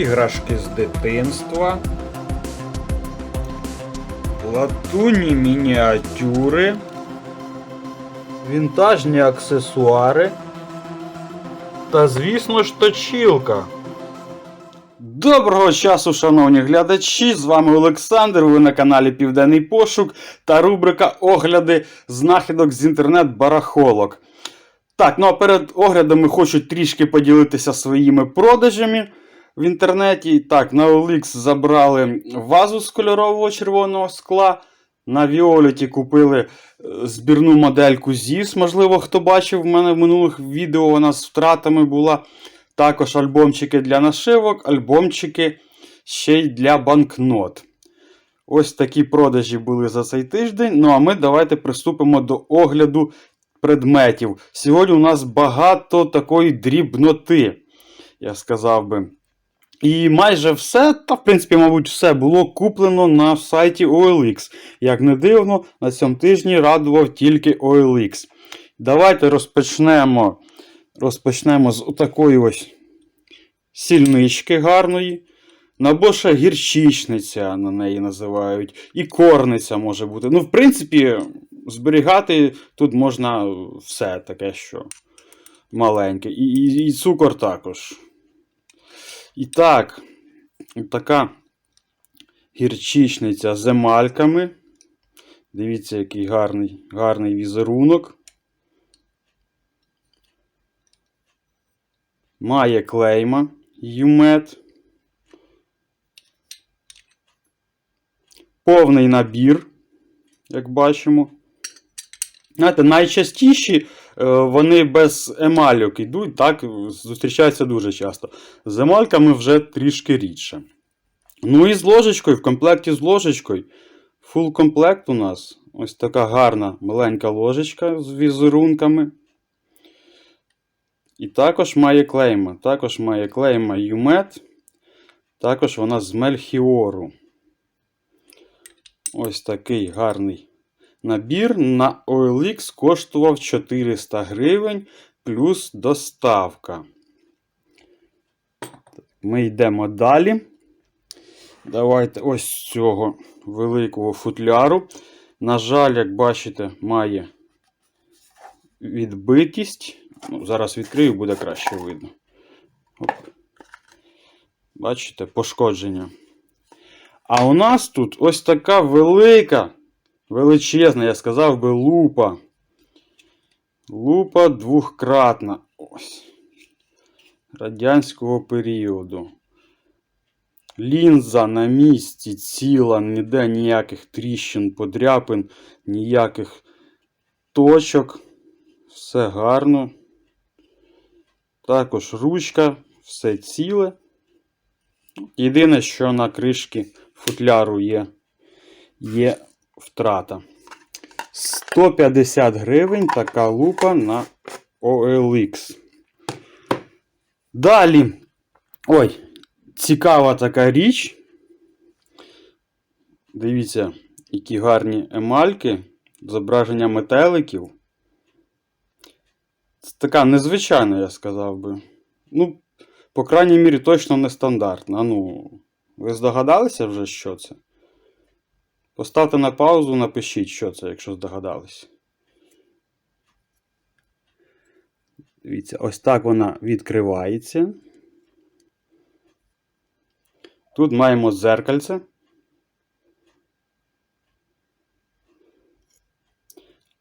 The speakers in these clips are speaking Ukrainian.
іграшки з дитинства, латунні мініатюри, вінтажні аксесуари та, звісно ж, точілка. Доброго часу, шановні глядачі! З вами Олександр. Ви на каналі Південний Пошук та рубрика Огляди знахідок з інтернет-барахолок. Так, ну а перед оглядами хочу трішки поділитися своїми продажами в інтернеті. Так, на OLX забрали вазу з кольорового червоного скла. На Віоліті купили е, збірну модельку ZIS. Можливо, хто бачив в мене в минулих відео, вона з втратами була. Також альбомчики для нашивок, альбомчики ще й для банкнот. Ось такі продажі були за цей тиждень. Ну а ми давайте приступимо до огляду предметів. Сьогодні у нас багато такої дрібноти, я сказав би. І майже все, та в принципі, мабуть, все було куплено на сайті OLX. Як не дивно, на цьому тижні радував тільки OLX. Давайте розпочнемо. Розпочнемо з отакої ось сільнички гарної. Набоша гірчичниця на неї називають. І корниця може бути. Ну, в принципі, зберігати тут можна все таке, що маленьке. І, і, і цукор також. І так, така гірчичниця з емальками. Дивіться, який гарний, гарний візерунок. Має клейма Юмет. Повний набір, як бачимо. Знаєте, найчастіші е, вони без емальок йдуть, так, зустрічаються дуже часто. З емальками вже трішки рідше. Ну і з ложечкою, в комплекті з ложечкою. Фул комплект у нас ось така гарна маленька ложечка з візерунками. І також має клейма. Також має клейма Юмет. Також вона з Мельхіору. Ось такий гарний набір. На OLX коштував 400 гривень плюс доставка. Ми йдемо далі. Давайте ось цього великого футляру. На жаль, як бачите, має відбитість. Ну, Зараз відкрию, буде краще видно. Оп. Бачите, пошкодження. А у нас тут ось така велика, величезна, я сказав би, лупа. Лупа двохкратна. Ось. Радянського періоду. Лінза на місці ціла, ніде ніяких тріщин, подряпин, ніяких точок. Все гарно. Також ручка, все ціле. Єдине, що на кришці футляру є, є втрата. 150 гривень така лупа на OLX. Далі. Ой, цікава така річ. Дивіться, які гарні емальки, зображення метеликів. Це така незвичайна, я сказав би. Ну, по крайній мірі, точно нестандартна. Ну, ви здогадалися вже, що це? Поставте на паузу, напишіть, що це, якщо здогадались. Дивіться, ось так вона відкривається. Тут маємо дзеркальце.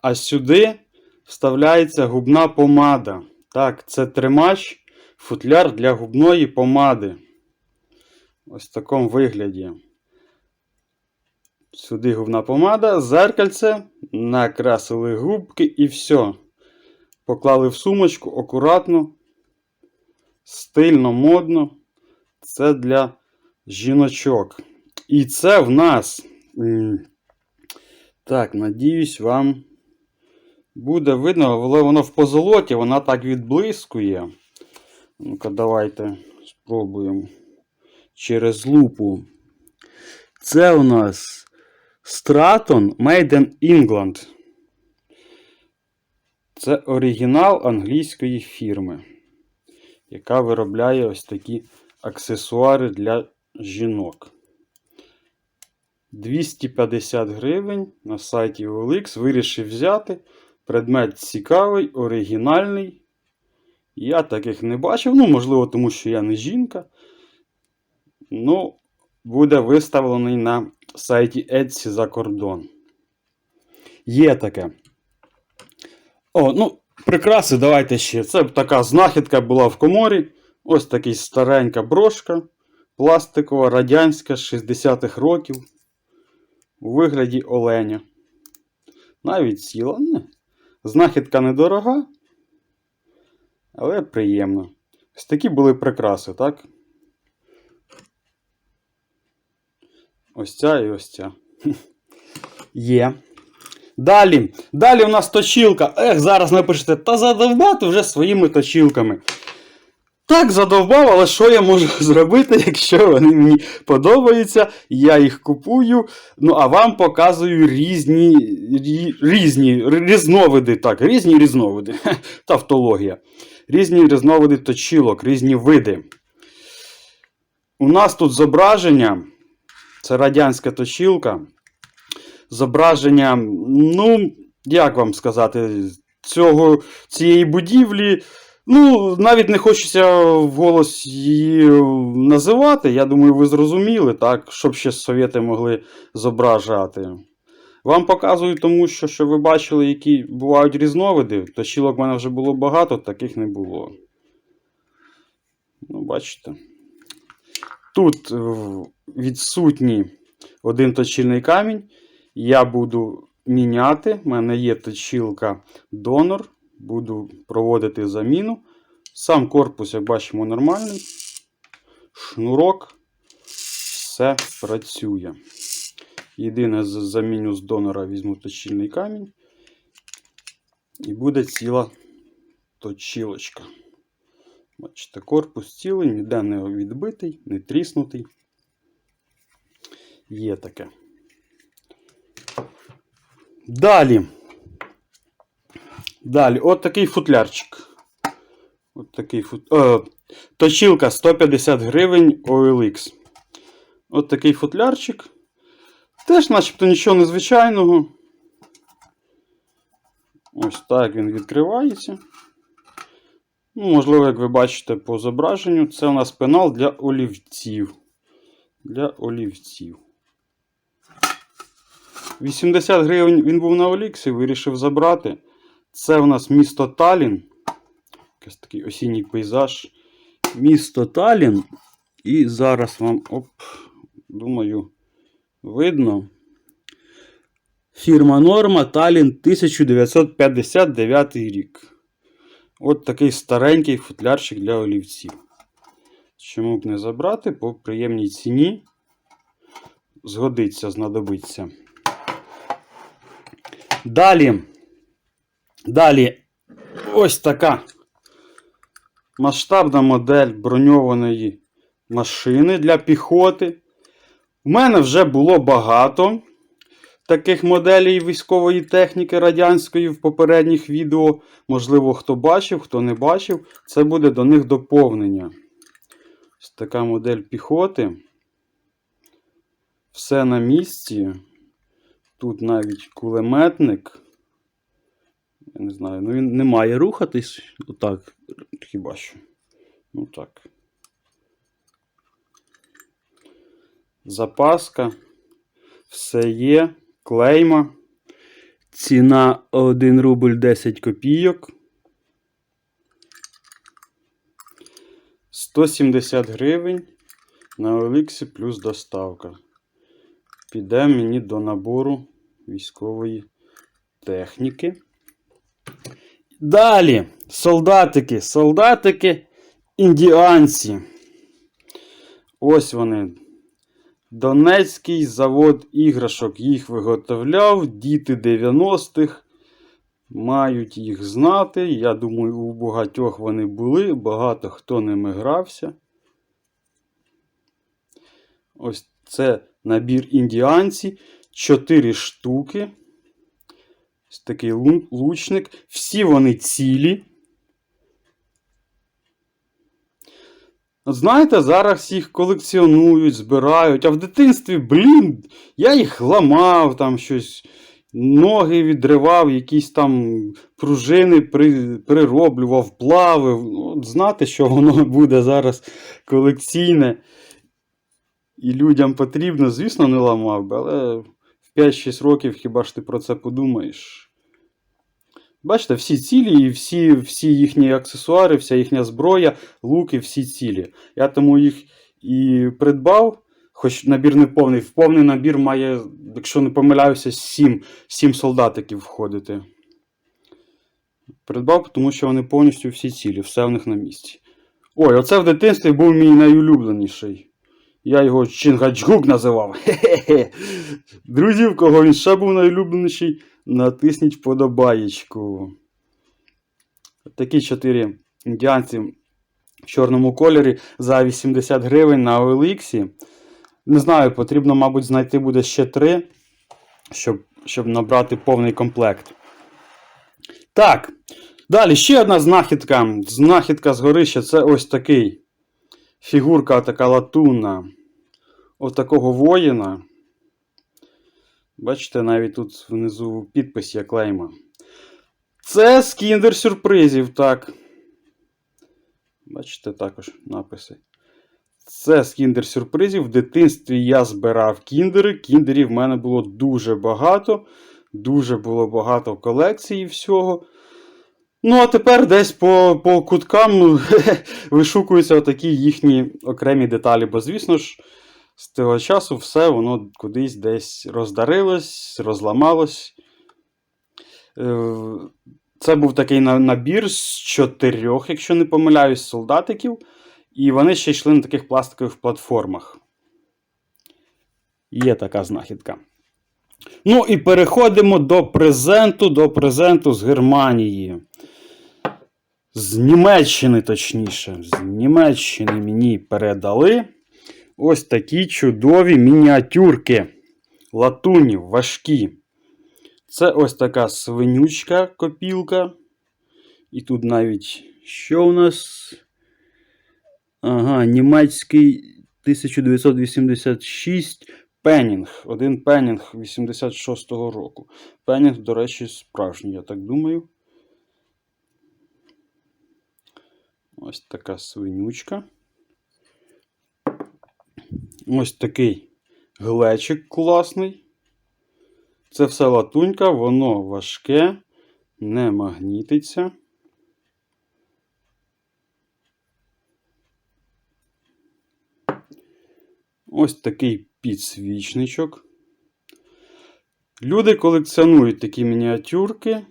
А сюди вставляється губна помада. Так, це тримач, футляр для губної помади. Ось в такому вигляді. Сюди губна помада, зеркальце, накрасили губки і все. Поклали в сумочку акуратно, стильно, модно. Це для жіночок. І це в нас. Так, надіюсь, вам буде видно, але воно в позолоті, вона так відблискує. Ну-ка, давайте спробуємо через лупу. Це у нас Straton Made in England. Це оригінал англійської фірми, яка виробляє ось такі аксесуари для жінок. 250 гривень на сайті OLX. Вирішив взяти. Предмет цікавий, оригінальний. Я таких не бачив. Ну, можливо, тому що я не жінка. Ну, буде виставлений на сайті Etsy за кордон. Є таке. О, ну, прикраси, давайте ще. Це така знахідка була в коморі. Ось така старенька брошка. Пластикова, радянська з 60-х років. У вигляді оленя. Навіть ціла. Не. Знахідка недорога, але приємна. Ось такі були прикраси, так? Ось ця і ось ця. Є. Далі. Далі у нас точілка. Ех, зараз напишете, та задовбати вже своїми точілками. Так, задовбав, але що я можу зробити, якщо вони мені подобаються, я їх купую. Ну, а вам показую різні різні різновиди. Так, різні різновиди. Тавтологія. Різні різновиди точілок, різні види. У нас тут зображення. Це радянська точілка. Зображення, ну, як вам сказати, цього, цієї будівлі. Ну, навіть не хочеться вголос її називати. Я думаю, ви зрозуміли, так, щоб ще совєти могли зображати. Вам показую, тому що, що ви бачили, які бувають різновиди. Точілок в мене вже було багато, таких не було. Ну, бачите. Тут відсутній один точильний камінь. Я буду міняти. У мене є точилка донор. Буду проводити заміну. Сам корпус, як бачимо, нормальний. Шнурок. Все працює. Єдине, заміню з донора візьму точильний камінь. І буде ціла точилочка. Бачите, корпус цілий, ніде не відбитий, не тріснутий. Є таке. Далі. Далі, от такий футлярчик. От такий фут... Е, точилка 150 гривень OLX. От такий футлярчик. Теж начебто нічого незвичайного. Ось так він відкривається. Ну, можливо, як ви бачите по зображенню, це у нас пенал для олівців. Для олівців. 80 гривень він був на Оліксі, вирішив забрати. Це у нас місто Талін. Якийсь такий осінній пейзаж. Місто Талін. І зараз вам, оп, думаю, видно. Фірма Норма Талін 1959 рік. От такий старенький футлярчик для олівців. Чому б не забрати по приємній ціні? Згодиться, знадобиться. Далі. Далі. Ось така масштабна модель броньованої машини для піхоти. У мене вже було багато таких моделей військової техніки радянської в попередніх відео. Можливо, хто бачив, хто не бачив, це буде до них доповнення. Ось така модель піхоти. Все на місці. Тут навіть кулеметник. Я не знаю, ну він не має рухатись. Отак, хіба що. Ну так. Запаска. Все є. Клейма. Ціна 1 рубль 10 копійок. 170 гривень. На Оліксі плюс доставка. Піде мені до набору військової техніки. Далі, солдатики, солдатики, індіанці. Ось вони. Донецький завод іграшок їх виготовляв. Діти 90-х мають їх знати. Я думаю, у багатьох вони були, багато хто ними грався. Ось це набір індіанці. 4 штуки. Ось такий лучник. Всі вони цілі. От знаєте, зараз їх колекціонують, збирають, а в дитинстві, блін, я їх ламав, там щось, ноги відривав, якісь там пружини при, прироблював, плавив. Ну, От знати, що воно буде зараз колекційне і людям потрібно, звісно, не ламав би, але в 5-6 років хіба ж ти про це подумаєш? Бачите, всі цілі і всі, всі їхні аксесуари, вся їхня зброя, луки, всі цілі. Я тому їх і придбав, хоч набір не повний. В повний набір має, якщо не помиляюся, 7, 7 солдатиків входити. Придбав, тому що вони повністю всі цілі, все в них на місці. Ой, оце в дитинстві був мій найулюбленіший. Я його Чингачгук називав. Хе-хе-хе. Друзі, в кого він ще був найулюбленіший, натисніть вподобаєчку. Такі чотири індіанці в чорному кольорі за 80 гривень на OLX. Не знаю, потрібно, мабуть, знайти буде ще три, щоб, щоб набрати повний комплект. Так. Далі ще одна знахідка. Знахідка з горища це ось такий. Фігурка така латунна. Ось такого воїна. Бачите, навіть тут внизу підпис є клейма. Це з кіндер сюрпризів, так. Бачите, також написи. Це з кіндер сюрпризів. В дитинстві я збирав кіндери. Кіндерів в мене було дуже багато. Дуже було багато колекції всього. Ну, а тепер десь по, по куткам вишукуються отакі їхні окремі деталі. Бо, звісно ж, з того часу все воно кудись десь роздарилось, розламалось. Е, Це був такий набір з чотирьох, якщо не помиляюсь, солдатиків. І вони ще йшли на таких пластикових платформах. Є така знахідка. Ну і переходимо до презенту, до презенту з Германії. З Німеччини, точніше. З Німеччини мені передали ось такі чудові мініатюрки. Латунні, важкі. Це ось така свинючка копілка. І тут навіть що у нас? Ага, німецький 1986 Пеннінг. Один Пеннінг 86-го року. Пеннінг, до речі, справжній, я так думаю. Ось така свинючка. Ось такий глечик класний. Це все латунька, воно важке, не магнітиться. Ось такий підсвічничок. Люди колекціонують такі мініатюрки.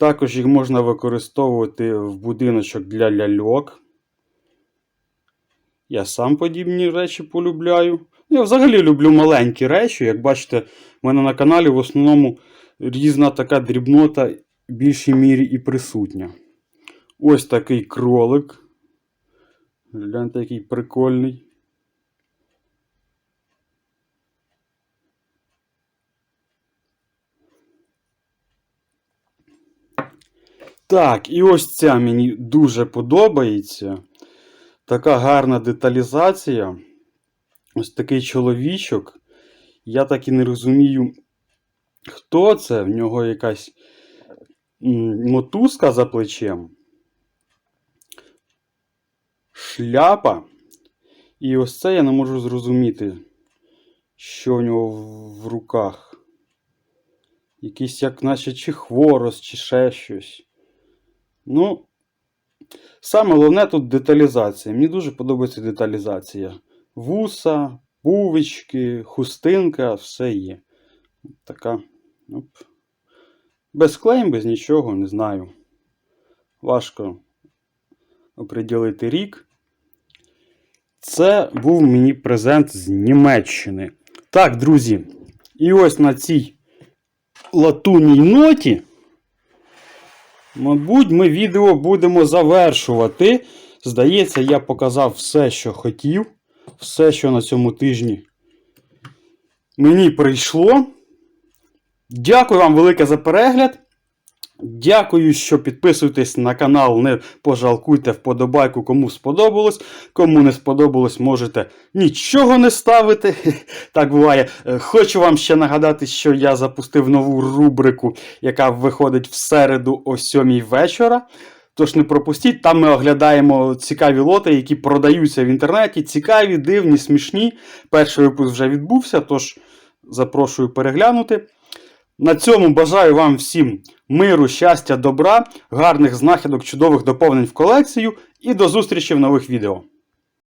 Також їх можна використовувати в будиночок для ляльок. Я сам подібні речі полюбляю. Я взагалі люблю маленькі речі. Як бачите, в мене на каналі в основному різна така дрібнота в більшій мірі і присутня. Ось такий кролик. Гляньте, який прикольний. Так, і ось ця мені дуже подобається. Така гарна деталізація. Ось такий чоловічок. Я так і не розумію, хто це. В нього якась мотузка за плечем. Шляпа. І ось це я не можу зрозуміти, що в нього в- руках. Якийсь, як наче, чи хворост, чи ще щось. Ну, саме головне тут деталізація. Мені дуже подобається деталізація. Вуса, пувички, хустинка, все є. Така. Оп. Без клейм, без нічого, не знаю. Важко оприділити рік. Це був мені презент з Німеччини. Так, друзі. І ось на цій латунній ноті. Мабуть, ми відео будемо завершувати. Здається, я показав все, що хотів. Все, що на цьому тижні мені прийшло. Дякую вам велике за перегляд. Дякую, що підписуєтесь на канал. Не пожалкуйте вподобайку, кому сподобалось. Кому не сподобалось, можете нічого не ставити. Так буває. Е, Хочу вам ще нагадати, що я запустив нову рубрику, яка виходить в середу о 7 вечора. Тож не пропустіть, там ми оглядаємо цікаві лоти, які продаються в інтернеті. Цікаві, дивні, смішні. Перший випуск вже відбувся, тож запрошую переглянути. На цьому бажаю вам всім миру, щастя, добра, гарних знахідок, чудових доповнень в колекцію і до зустрічі в нових відео.